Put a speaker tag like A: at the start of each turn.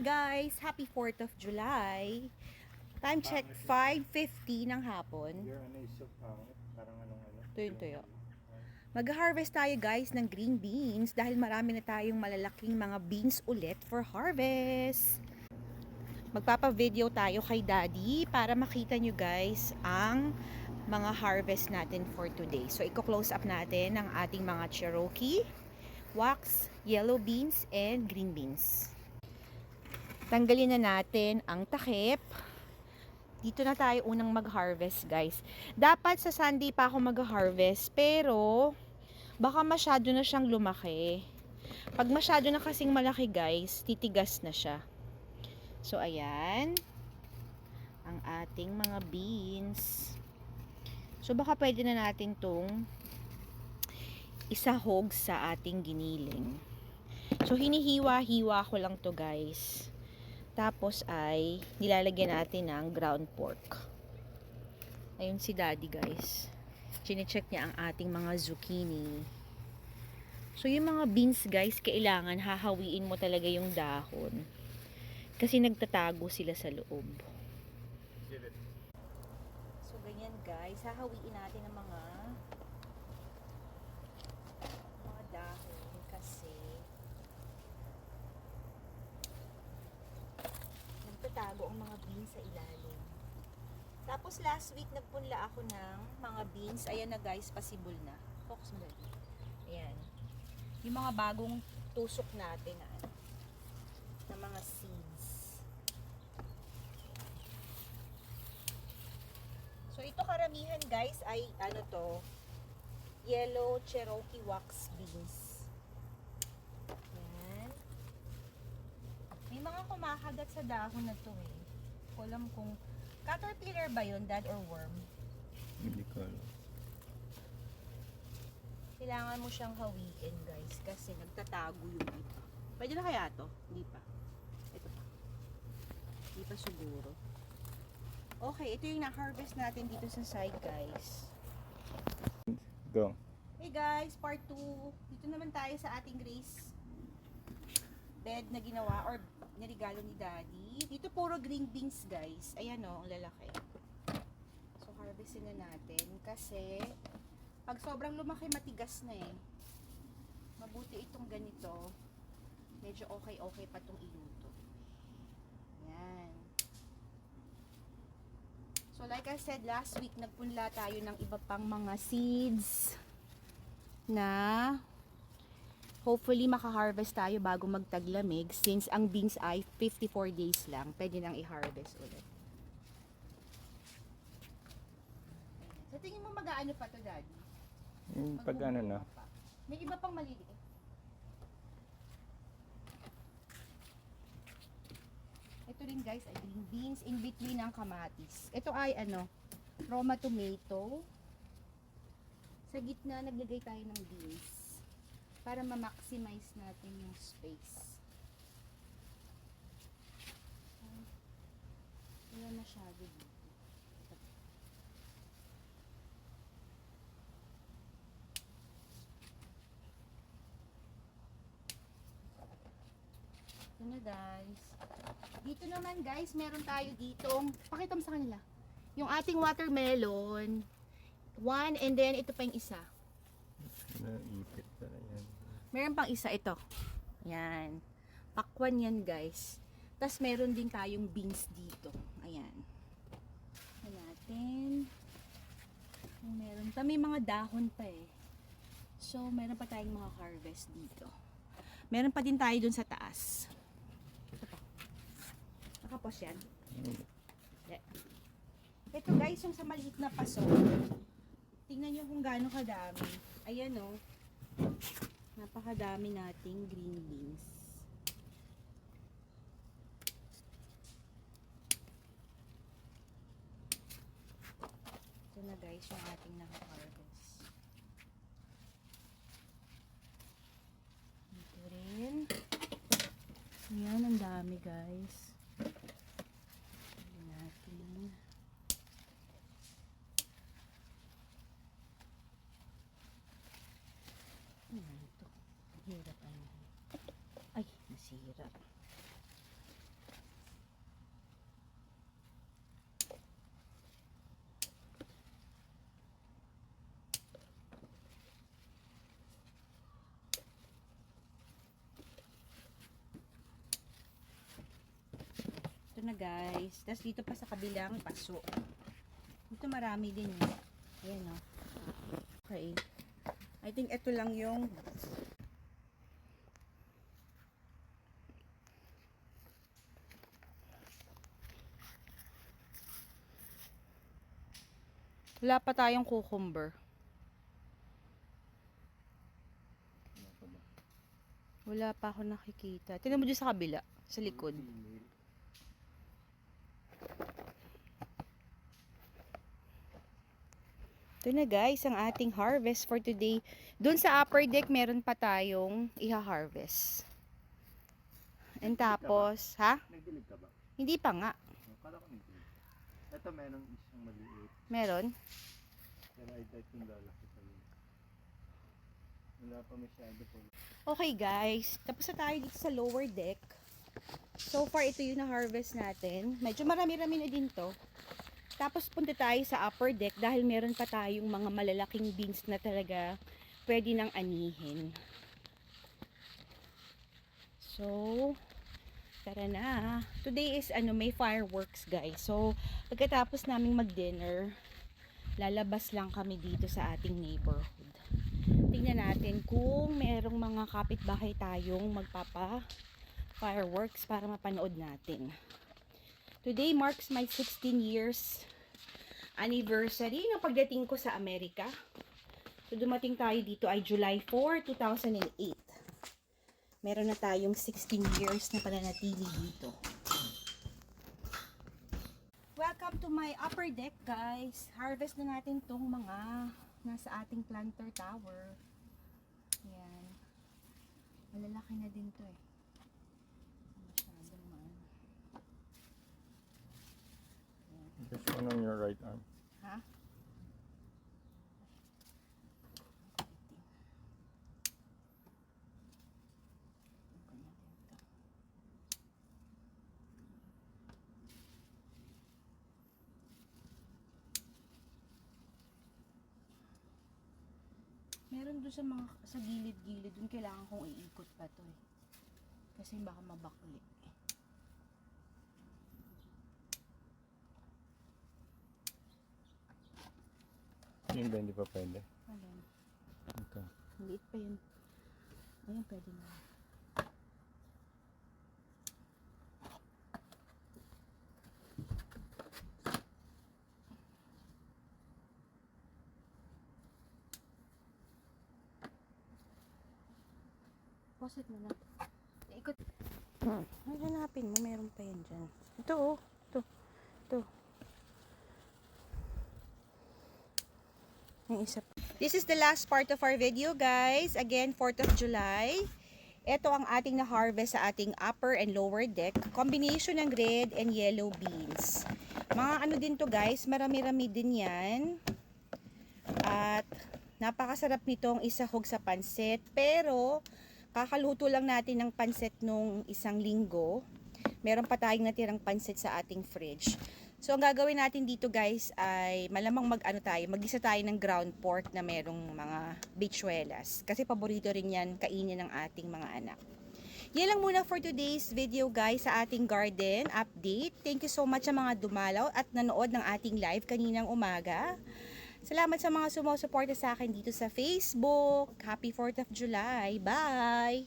A: guys! Happy 4th of July. Time check 5.50 ng hapon.
B: Anong ano.
A: Tuyo-tuyo. Mag-harvest tayo guys ng green beans dahil marami na tayong malalaking mga beans ulit for harvest. Magpapa-video tayo kay Daddy para makita nyo guys ang mga harvest natin for today. So, i-close up natin ang ating mga Cherokee, wax, yellow beans, and green beans. Tanggalin na natin ang takip. Dito na tayo unang mag-harvest, guys. Dapat sa Sunday pa ako mag-harvest, pero baka masyado na siyang lumaki. Pag masyado na kasing malaki, guys, titigas na siya. So, ayan. Ang ating mga beans. So, baka pwede na natin tong isahog sa ating giniling. So, hinihiwa-hiwa ko lang to guys. Tapos ay nilalagyan natin ng ground pork. Ayun si daddy guys. Chinecheck niya ang ating mga zucchini. So, yung mga beans guys, kailangan hahawiin mo talaga yung dahon. Kasi nagtatago sila sa loob. So, ganyan guys. Hahawiin natin ang mga dahon kasi ang mga beans sa ilalim. Tapos last week nagpunla ako ng mga beans. Ayan na guys, pasibol na. Focus mo dali. Ayan. Yung mga bagong tusok natin na ano, na mga seeds. So ito karamihan guys ay ano to, yellow Cherokee wax beans. Yan. May mga kumakagat sa dahon na to eh. Ko alam kung caterpillar ba yun, dad or worm?
B: Hindi ko alam.
A: Kailangan mo siyang hawiin guys kasi nagtatago yung iba. Pwede na kaya to? Hindi pa. Ito pa. Hindi pa siguro. Okay, ito yung na-harvest natin dito sa side guys.
B: Go.
A: Hey guys, part 2. Dito naman tayo sa ating Grace bed na ginawa or nirigalo ni Daddy. Dito puro green beans guys. Ayan o, ang lalaki. So harvestin na natin kasi pag sobrang lumaki matigas na eh. Mabuti itong ganito. Medyo okay-okay pa itong iluto. Yan. So like I said last week, nagpunla tayo ng iba pang mga seeds na hopefully makaharvest tayo bago magtaglamig since ang beans ay 54 days lang. Pwede nang i-harvest ulit. Sa tingin mo mag-aano pa to, Daddy?
B: Yung pag ano na.
A: Pa. May iba pang maliliit. Ito rin guys ay green beans in between ng kamatis. Ito ay ano, Roma tomato. Sa gitna naglagay tayo ng beans para ma-maximize natin yung space. Wala masyado dito. Ito na guys. Dito naman guys, meron tayo ditong, pakita mo sa kanila. Yung ating watermelon. One and then ito pa yung isa.
B: Naipit na.
A: Meron pang isa ito. Yan. Pakwan yan guys. Tapos meron din tayong beans dito. Ayan. Ayan natin. Oh, Meron pa. May mga dahon pa eh. So, meron pa tayong mga harvest dito. Meron pa din tayo dun sa taas. Ito. Nakapos yan. Yeah. Ito guys, yung sa maliit na paso. Tingnan nyo kung gaano kadami. Ayan o. Napakadami nating green beans. Ito na guys yung ating naka-harvest. Ito rin. Ayan, ang dami guys. Hirap ano. Ay, nasira. Ito na guys. Tapos dito pa sa kabilang paso. Dito marami din yun. Ayan o. Okay. I think ito lang yung Wala pa tayong cucumber. Wala pa ako nakikita. Tingnan mo dyan sa kabila, sa likod. Ito na guys, ang ating harvest for today. Doon sa upper deck, meron pa tayong iha-harvest. And tapos, ha?
B: Nagdilig ka ba?
A: Hindi pa nga.
B: Kala ko. Ito meron isang maliit.
A: Meron.
B: Pero I doubt yung lalaki pa yun. Wala pa masyado po.
A: Okay guys, tapos na tayo dito sa lower deck. So far, ito yung na-harvest natin. Medyo marami-rami na din to. Tapos punta tayo sa upper deck dahil meron pa tayong mga malalaking beans na talaga pwede nang anihin. So, tara na. Today is ano, may fireworks guys. So, pagkatapos naming mag-dinner, lalabas lang kami dito sa ating neighborhood. Tingnan natin kung merong mga kapitbahay tayong magpapa fireworks para mapanood natin. Today marks my 16 years anniversary ng pagdating ko sa Amerika. So dumating tayo dito ay July 4, 2008. Meron na tayong 16 years na pananatili dito. Welcome to my upper deck guys. Harvest na natin tong mga nasa ating planter tower. Yan. Malalaki na din to eh. Masyadong man.
B: This one on your right arm.
A: Ha? Meron doon sa mga sa gilid-gilid doon kailangan kong iikot pa to eh. Kasi baka mabakli.
B: Yung ba hindi pa pwede?
A: Alin?
B: Ito.
A: Maliit pa yun. Ayun, pwede na. Posit mo na. Ikot. Ay, hanapin mo. Meron pa yan dyan. Ito oh. Ito. Ito. Yung isa pa. This is the last part of our video, guys. Again, 4th of July. Ito ang ating na-harvest sa ating upper and lower deck. Combination ng red and yellow beans. Mga ano din to guys, marami-rami din yan. At napakasarap nitong isahog sa pansit. Pero, kakaluto lang natin ng pansit nung isang linggo. Meron pa tayong natirang pansit sa ating fridge. So, ang gagawin natin dito guys ay malamang mag-ano tayo, mag-isa tayo ng ground pork na merong mga bichuelas. Kasi paborito rin yan kainin ng ating mga anak. Yan lang muna for today's video guys sa ating garden update. Thank you so much sa mga dumalaw at nanood ng ating live kaninang umaga. Salamat sa mga sumusuporta sa akin dito sa Facebook. Happy 4th of July. Bye!